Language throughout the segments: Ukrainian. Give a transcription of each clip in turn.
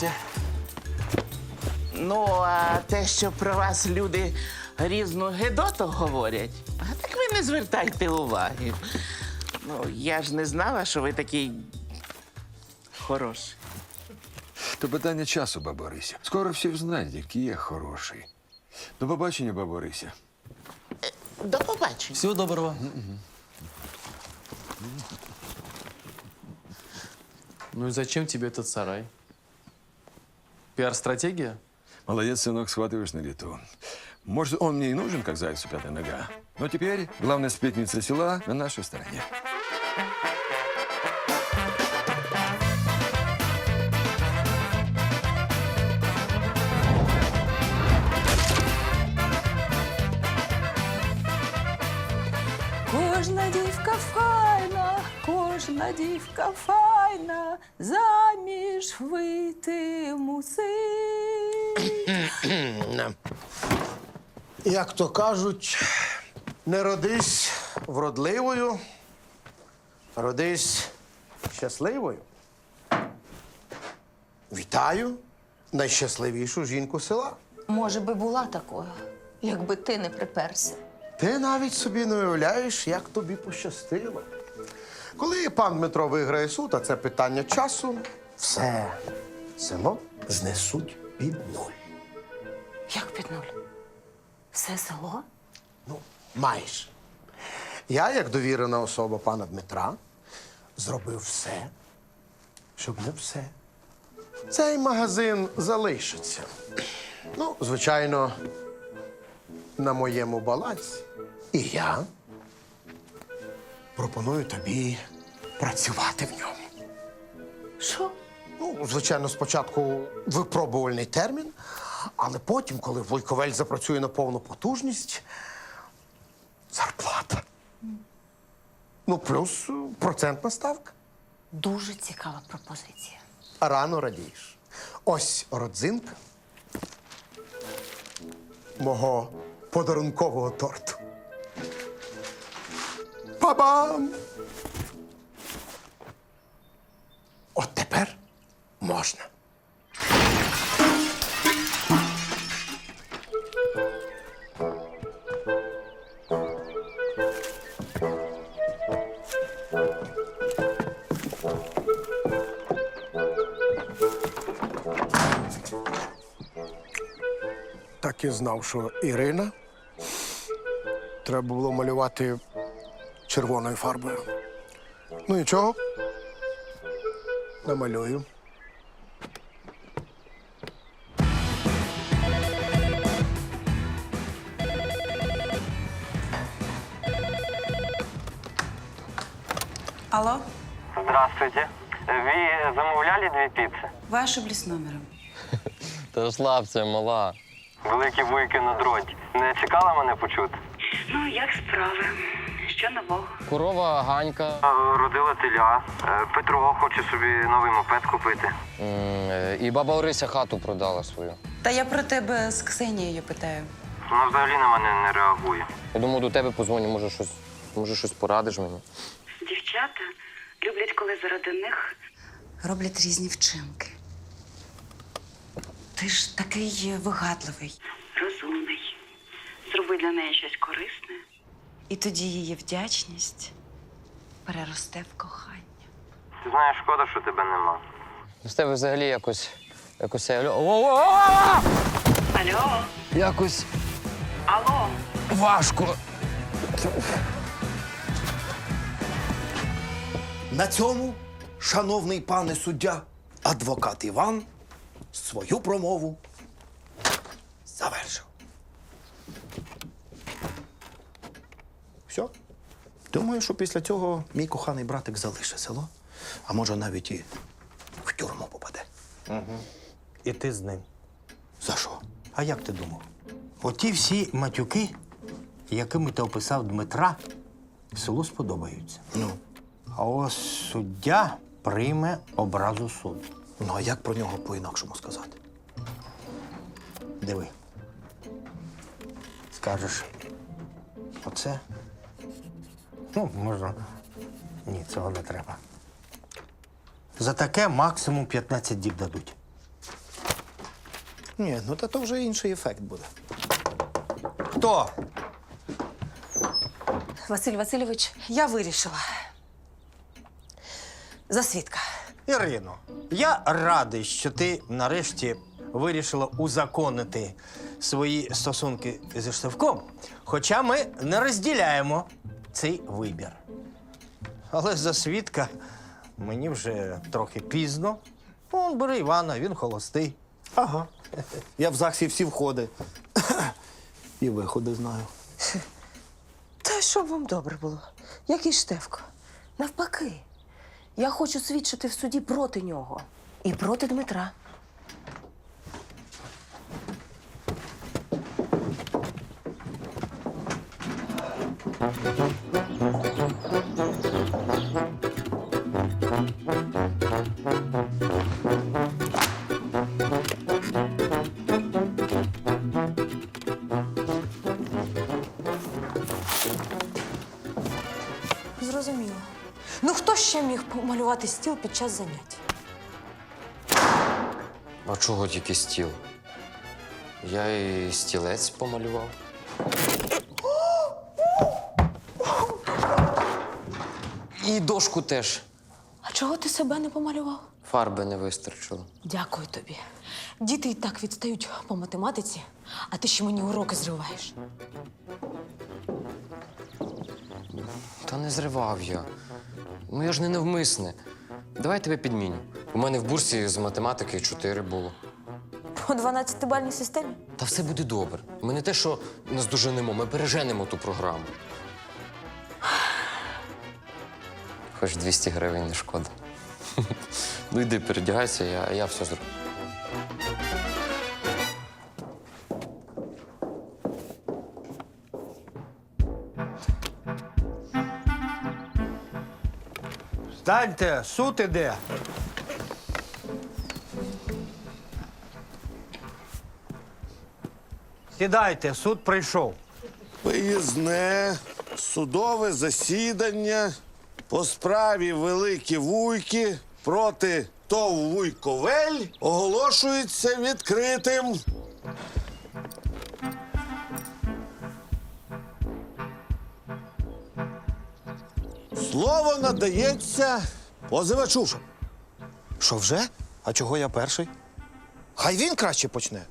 Здрасте. Ну, а те, що про вас люди різну гедоту говорять, а так ви не звертайте уваги. Ну, я ж не знала, що ви такий хороший. То питання часу, баба Орися. Скоро всі знають, який я хороший. До побачення, баба Орися. До побачення. Всего доброго. Ну и зачем тебе этот сарай? Пиар-стратегия? Молодец, сынок, схватываешь на лету. Может, он мне и нужен, как зайцу пятая нога. Но теперь главная сплетница села на нашей стороне. Дівка файна, заміж вийти мусить. Як то кажуть, не родись вродливою, родись щасливою. Вітаю найщасливішу жінку села. Може би була такою, якби ти не приперся. Ти навіть собі не уявляєш, як тобі пощастило. Коли пан Дмитро виграє суд, а це питання часу, все село знесуть під нуль. Як під нуль? Все село? Ну, майже. Я, як довірена особа пана Дмитра, зробив все, щоб не все. Цей магазин залишиться. Ну, звичайно, на моєму балансі. І я пропоную тобі працювати в ньому. Що? Ну, звичайно, спочатку випробувальний термін, але потім, коли Войковель запрацює на повну потужність, зарплата. Ну, плюс процентна ставка. Дуже цікава пропозиція. Рано радієш. Ось родзинка мого подарункового торту. Па-бам! От тепер можна. Так і знав, що Ірина треба було малювати червоною фарбою. Ну нічого. Намалюю. Алло, Здравствуйте. Ви замовляли дві піци? вы ошиблись номером. Та розслабся, мала. Великі вуйки на дроті. Не чекала мене почути? Ну, як справи? Що нового? Корова Ганька. Родила теля. Е, Петро хоче собі новий мопед купити. е, І баба Орися хату продала свою. Та я про тебе з Ксенією питаю. Вона взагалі на мене не реагує. Я думаю, до тебе позвоню, може щось, може щось порадиш мені. Дівчата люблять, коли заради них роблять різні вчинки. Ти ж такий вигадливий. Розумний. Зроби для неї щось корисне. І тоді її вдячність переросте в кохання. Ти знаєш, шкода, що тебе нема. З тебе взагалі якось. Якось. Алло. Алло, Якось алло. важко. На цьому, шановний пане суддя, адвокат Іван свою промову завершив. Все. Думаю, що після цього мій коханий братик залишить село, а може навіть і в тюрму попаде. І ти з ним. За що? А як ти думав? Оті всі матюки, якими ти описав Дмитра, селу сподобаються. Ну. А ось суддя прийме образу суду. Ну, а як про нього по-інакшому сказати? Диви. Скажеш. Оце? Ну, можна. Ні, цього не треба. За таке максимум 15 діб дадуть. Ні, ну та то вже інший ефект буде. Хто? Василь Васильович, я вирішила. За свідка. Ірино, я радий, що ти нарешті вирішила узаконити свої стосунки зі Штовком, хоча ми не розділяємо цей вибір. Але за свідка мені вже трохи пізно. Он бери Івана, він холостий. Ага. Я в ЗАГСі всі входи. І виходи знаю. Та щоб вам добре було. Який Штефко? Навпаки. Я хочу свідчити в суді проти нього і проти Дмитра. Зрозуміло. Ну хто ще міг помалювати стіл під час занять? А чого тільки стіл? Я і стілець помалював. Дошку теж. А чого ти себе не помалював? Фарби не вистачило. Дякую тобі. Діти і так відстають по математиці, а ти ще мені уроки зриваєш. Та не зривав я. Ну я ж не навмисне. Давай я тебе підміню. У мене в бурсі з математики 4 було. По 12-бальній системі? Та все буде добре. Ми не те, що наздоженемо, ми переженемо ту програму. Хоч 200 гривень не шкода. Ну йди, передягайся, я, я все зроблю. Станьте, суд іде. Сідайте, суд прийшов. Виїзне судове засідання по справі Великі Вуйки проти ТОВ Вуйковель оголошується відкритим. Слово надається позивачу. Що вже? А чого я перший? Хай він краще почне.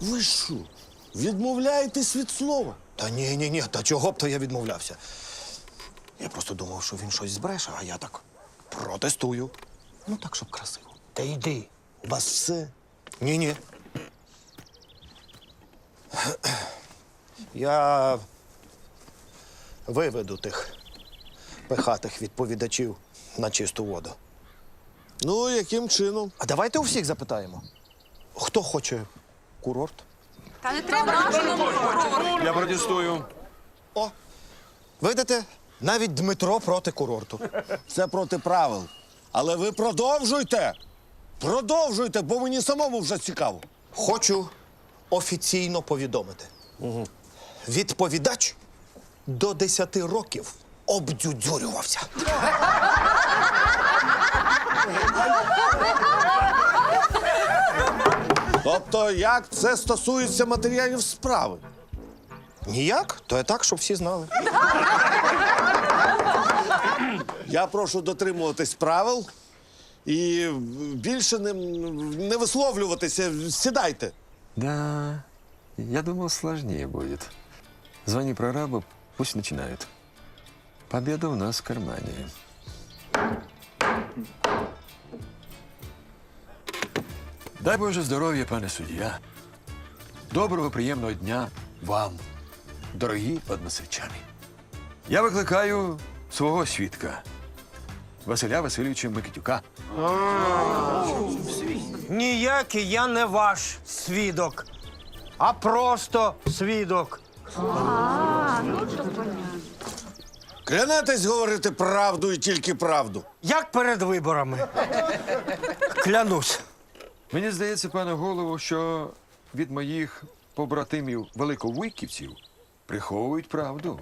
Ви що, відмовляєтесь від слова? Та ні, ні, ні, та чого б то я відмовлявся. Я просто думав, що він щось збреше, а я так протестую. Ну так, щоб красиво. Та йди. У вас все Ні, ні. Я виведу тих пихатих відповідачів на чисту воду. Ну, яким чином? А давайте у всіх запитаємо. Хто хоче курорт? Та не треба. Я протестую. О, видите, навіть Дмитро проти курорту. Це проти правил. Але ви продовжуйте. Продовжуйте, бо мені самому вже цікаво. Хочу офіційно повідомити. Відповідач до 10 років обдюдзюрювався. Тобто, як це стосується матеріалів справи? Ніяк, то я так, щоб всі знали. Я прошу дотримуватись правил і більше не, не висловлюватися. Сідайте. Да, я думал, сложнее будет. Звони прорабу, пусть начинают. Победа у нас в кармане. Дай Боже здоров'я, пане суддя. Доброго, приємного дня вам, дорогі односельчани. Я викликаю свого свідка Василя Васильовича Микитюка. Ніякий я не ваш свідок, а просто свідок. Клянетесь говорити правду і тільки правду. Як перед виборами. Клянусь. Мені здається, пане голову, що від моїх побратимів великовуйківців приховують правду.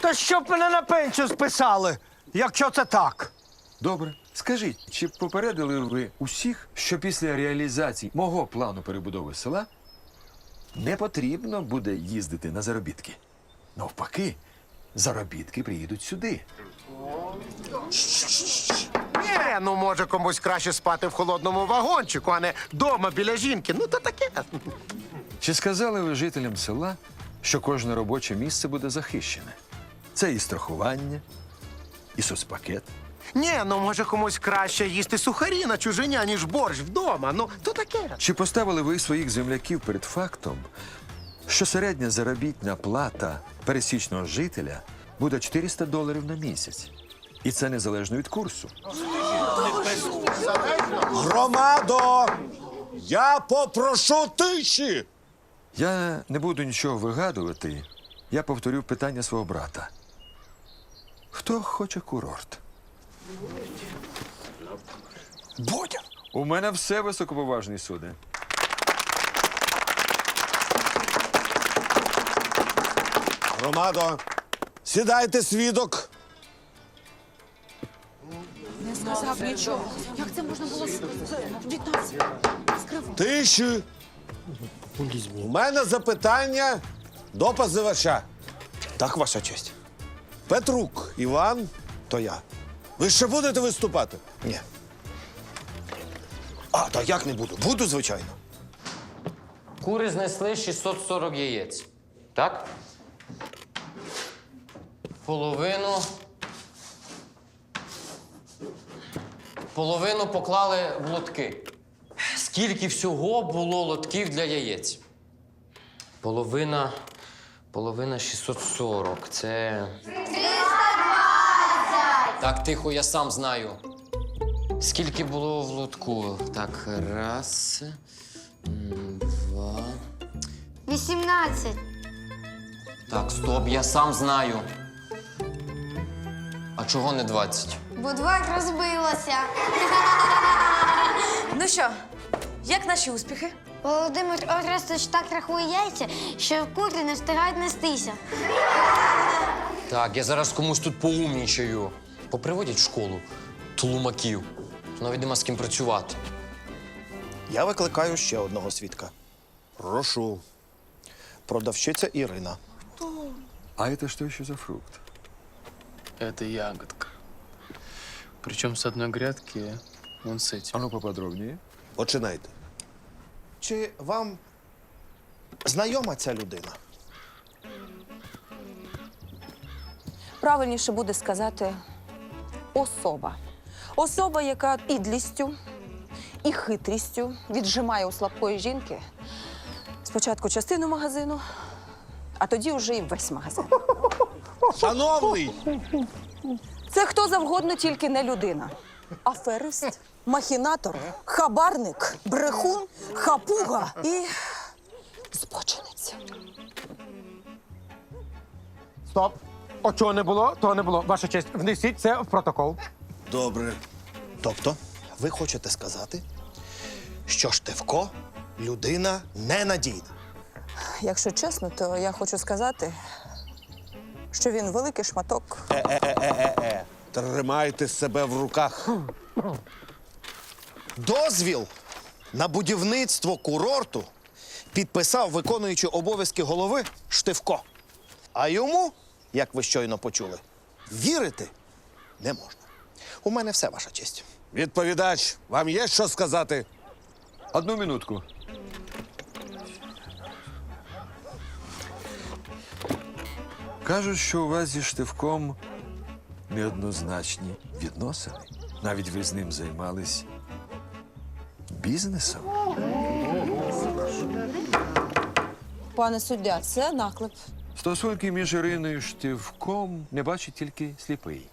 Та щоб мене на пенсію списали, якщо це так. Добре. Скажіть, чи попередили ви усіх, що після реалізації мого плану перебудови села не потрібно буде їздити на заробітки? Навпаки, заробітки приїдуть сюди. Ні, ну може комусь краще спати в холодному вагончику, а не вдома біля жінки. Ну то таке. Чи сказали ви жителям села, що кожне робоче місце буде захищене? Це і страхування, і соцпакет. Ні, ну може комусь краще їсти сухарі на чужині, ніж борщ вдома. Ну то таке. Чи поставили ви своїх земляків перед фактом, що середня заробітна плата пересічного жителя буде 400 доларів на місяць? І це незалежно від курсу. Громадо! Я попрошу тиші! Я не буду нічого вигадувати. Я повторю питання свого брата. Хто хоче курорт? Бодя! У мене все високоповажний суди. Громадо! Сідайте, свідок! Не сказав нічого. Як це можна було від нас скривати? Тиші! У мене запитання до позивача. Так, ваша честь. Петрук Іван, то я. Ви ще будете виступати? Ні. А, та як не буду? Буду, звичайно. Кури знесли 640 яєць. Так? Половину. Половину поклали в лотки. Скільки всього було лотків для яєць? Половина. Половина 640. Це. 320! Так, тихо, я сам знаю. Скільки було в лотку? Так, раз. м, Два. 18. Так, стоп, я сам знаю. А чого не 20? Бо два розбилося. Ну що, як наші успіхи? Володимир Орестович так рахує яйця, що кури не встигають нестися. Так, я зараз комусь тут поумнічаю Поприводять в школу тлумаків. Навіть нема з ким працювати. Я викликаю ще одного свідка. Прошу. Продавщиця Ірина. А это что еще за фрукт? Это ягодка. Причем с одной грядки он с этим. А ну поподробнее. Починайте. Чи вам знайома ця людина? Правильніше буде сказати особа. Особа, яка ідлістю і хитрістю віджимає у слабкої жінки спочатку частину магазину, а тоді вже і весь магазин. Шановний! Це хто завгодно, тільки не людина. Аферист, махінатор, хабарник, брехун, хапуга і збочинець. Стоп. О, чого не було, того не було. Ваша честь, внесіть це в протокол. Добре. Тобто, ви хочете сказати, що Штевко людина ненадійна. Якщо чесно, то я хочу сказати, що він великий шматок. Е-е-е-е-е. Тримайте себе в руках. Дозвіл на будівництво курорту підписав виконуючий обов'язки голови Штивко. А йому, як ви щойно почули, вірити не можна. У мене все, ваша честь. Відповідач, вам є що сказати? Одну минутку. Кажуть, що у вас зі Штивком неоднозначні відносини. Навіть ви з ним займались бізнесом. Пане суддя, це наклеп. Стосунки між Іриною і Штивком не бачить тільки сліпий.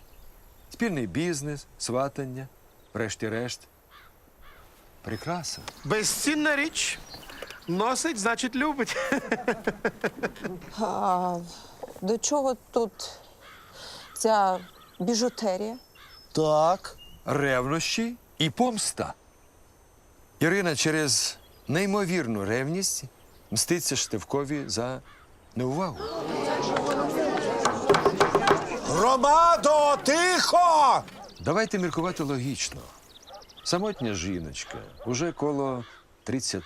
Спільний бізнес, сватання, врешті-решт. Прикраса. Безцінна річ. Носить, значить, любить. А до чого тут ця біжутерія? Так. ревнощі і помста. Ірина через неймовірну ревність мститься Штивкові за неувагу. Громадо, тихо! Давайте міркувати логічно. Самотня жіночка, уже коло 30.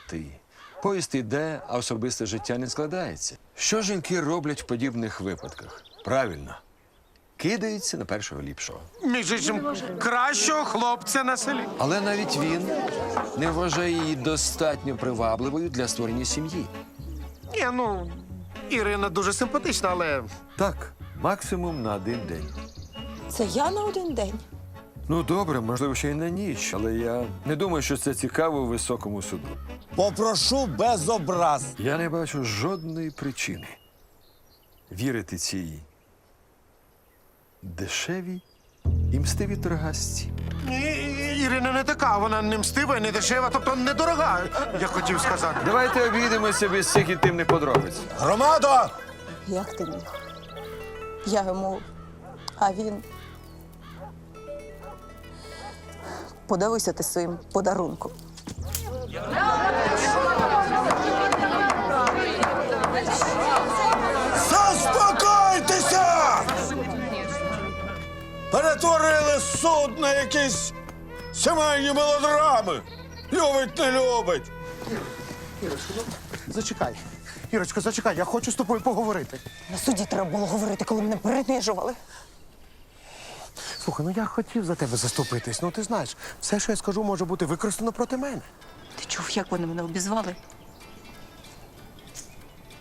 Поїзд іде, а особисте життя не складається. Що жінки роблять в подібних випадках? Правильно. Кидаються на першого ліпшого. Між іншим, кращого хлопця на селі. Але навіть він не вважає її достатньо привабливою для створення сім'ї. Ні, ну, Ірина дуже симпатична, але Так, максимум на один день. Це я на один день. Ну добре, можливо, ще й на ніч, але я не думаю, що це цікаво у високому суду. Попрошу без образ. Я не бачу жодної причини вірити цій дешевій і мстивій торгасці. Ірина не така, вона не мстива, і не дешева, тобто недорога, я хотів сказати. Давайте обійдемося без цих інтимних подробиць. Громадо! Як ти міг? Я йому, а він. Подавися ти своїм подарунком. Перетворили суд на якісь сімейні мелодрами. Любить, не любить. Ірочко, Зачекай. Ірочко, зачекай, я хочу з тобою поговорити. На суді треба було говорити, коли мене принижували. Слухай, ну я хотів за тебе заступитись. Ну ти знаєш, все, що я скажу, може бути використано проти мене. Ти чув, як вони мене обізвали?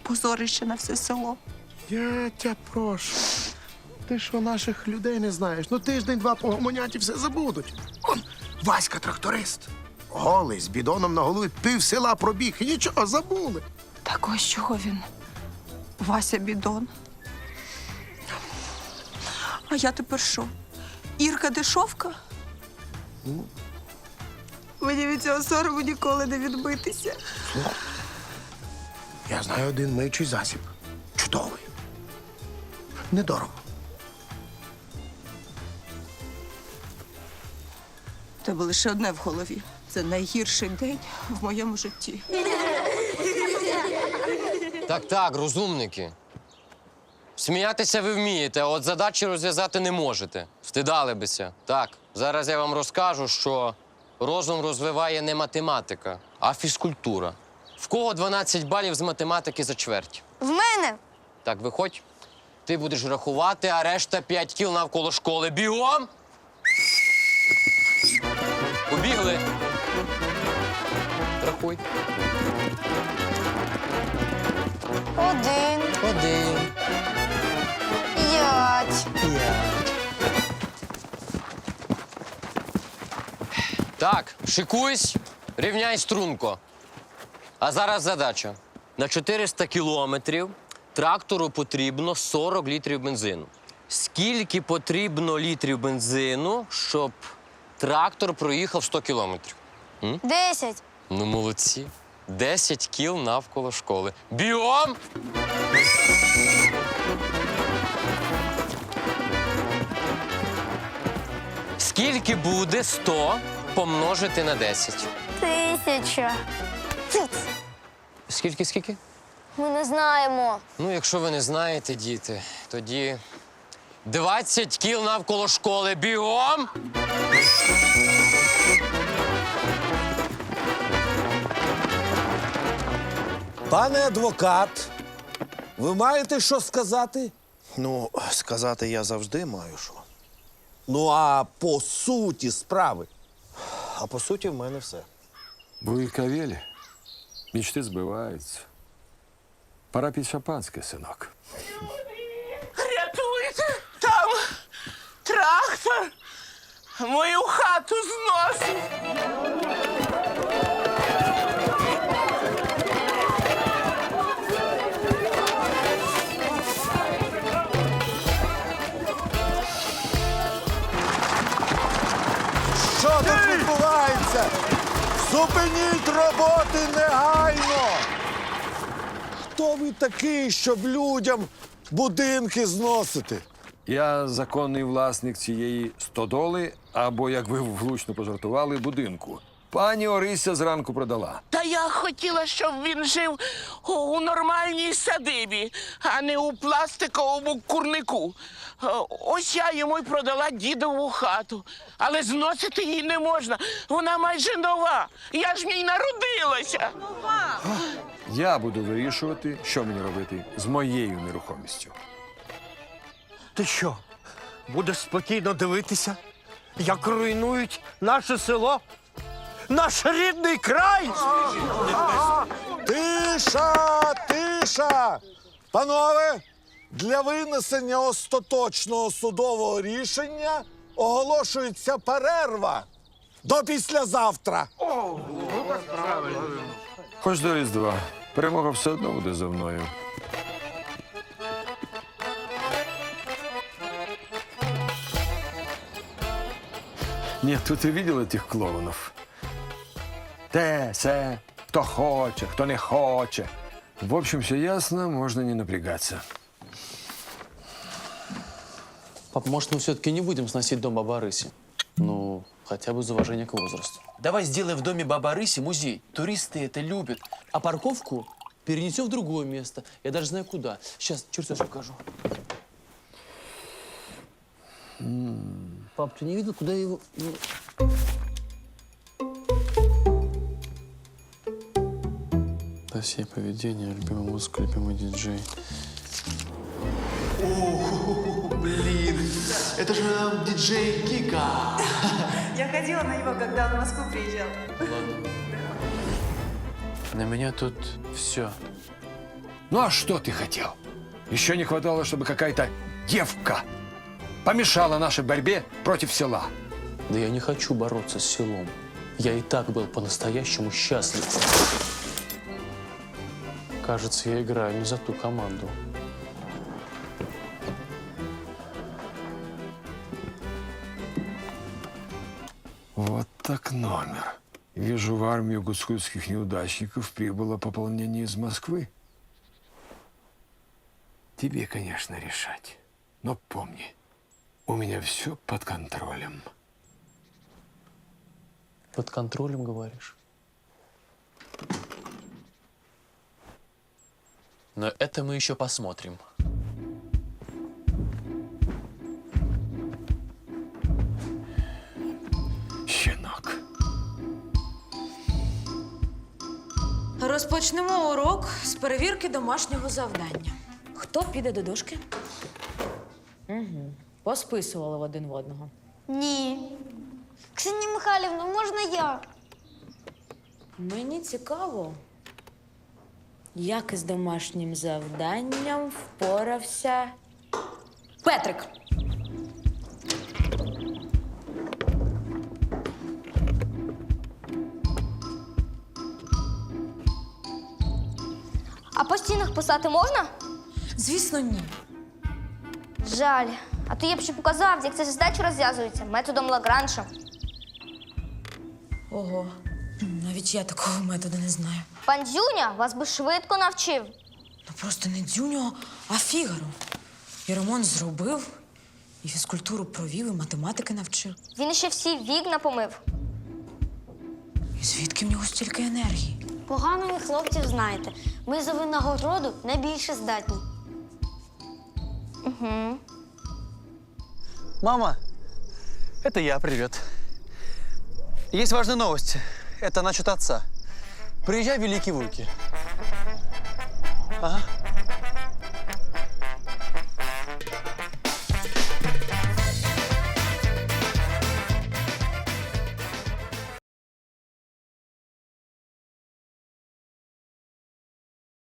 Позорище на все село. Я тебе прошу. Ти що наших людей не знаєш? Ну тиждень-два погомонять і все забудуть. Он, Васька тракторист. Голий, з бідоном на голові, пів села пробіг і нічого забули. Так ось чого він? Вася бідон. А я тепер що? Ірка дешовка? Мені від цього сорому ніколи не відбитися. Я знаю один миючий засіб. Чудовий. Недорого. Тебе лише одне в голові. Це найгірший день в моєму житті. Так, так, розумники. Сміятися ви вмієте, а от задачі розв'язати не можете. Встидали бися. Так, зараз я вам розкажу, що розум розвиває не математика, а фізкультура. В кого 12 балів з математики за чверть? В мене Так, виходь. Ти будеш рахувати, а решта 5 кіл навколо школи. Бігом! Побігли. Рахуй. один, Один. п'ять, Так, шикуйсь, рівняй струнко. А зараз задача. На 400 кілометрів трактору потрібно 40 літрів бензину. Скільки потрібно літрів бензину, щоб трактор проїхав 100 кілометрів? десять. Ну, молодці. 10 кіл навколо школи. Біом! Скільки буде 100 помножити на 10? Тисяча. Скільки, скільки? Ми не знаємо. Ну, якщо ви не знаєте, діти, тоді 20 кіл навколо школи. Бігом! Пане адвокат, ви маєте що сказати? Ну, сказати я завжди маю що. Ну, а по суті справи. А по суті, в мене все. Буйкавелі. Мічти збиваються. Пора під шампанське, синок. Трактор мою хату зносить. Що тут відбувається? Зупиніть роботи негайно! Хто ви такий, щоб людям будинки зносити? Я законний власник цієї стодоли, або, як ви влучно пожартували, будинку. Пані Орися зранку продала. Та я хотіла, щоб він жив у, нормальній садибі, а не у пластиковому курнику. Е, Ось я йому й продала дідову хату. Але зносити її не можна. Вона майже нова. Я ж в ній народилася. Я буду вирішувати, що мені робити з моєю нерухомістю. Ти що? Будеш спокійно дивитися, як руйнують наше село? Наш рідний край! Тиша, тиша! Панове, для винесення остаточного судового рішення оголошується перерва до післязавтра. Хоч до Різдва. Перемога все одно буде за мною. Нет, тут и видел этих клоунов. Те, се, кто хочет, кто не хочет. В общем, все ясно, можно не напрягаться. Пап, может, мы все-таки не будем сносить дом Бабы Арыси? Ну, хотя бы из уважения к возрасту. Давай сделаем в доме Бабы Арыси музей. Туристы это любят. А парковку перенесем в другое место. Я даже знаю куда. Сейчас чертеж покажу. Пап, ты не видел, куда я его... ну, Да все поведение, любимый музыка, любимый диджей. Блин, это же диджей Кика. Я ходила на него, когда он в Москву приезжал. На меня тут все. Ну а что ты хотел? Еще не хватало, чтобы какая-то девка помешала нашей борьбе против села. Да я не хочу бороться с селом. Я и так был по-настоящему счастлив. Кажется, я играю не за ту команду. Вот так номер. Вижу, в армию гуцкутских неудачников прибыло пополнение из Москвы. Тебе, конечно, решать. Но помни, у меня все под контролем. Под контролем, говоришь? Но это мы еще посмотрим. Щенок. Розпочнемо урок з перевірки домашнього завдання. Хто піде до дошки? Угу. Посписували в один в одного. Ні. Ксенія Михайлівна, можна я? Мені цікаво, як із домашнім завданням впорався Петрик. А по стінах писати можна? Звісно, ні. Жаль. А то я б ще показав, як ця задача розв'язується методом Лагранжа. Ого. Навіть я такого методу не знаю. Пан Дзюня вас би швидко навчив. Ну просто не дзюньо, а фігаро. І ремонт зробив, і фізкультуру провів, і математики навчив. Він ще всі вікна помив. І звідки в нього стільки енергії? Погано ви хлопців знаєте. Ми за винагороду найбільше здатні. Угу. Мама, это я, привет. Есть важная новость. Это насчет отца. Приезжай в Великие Луки. Ага.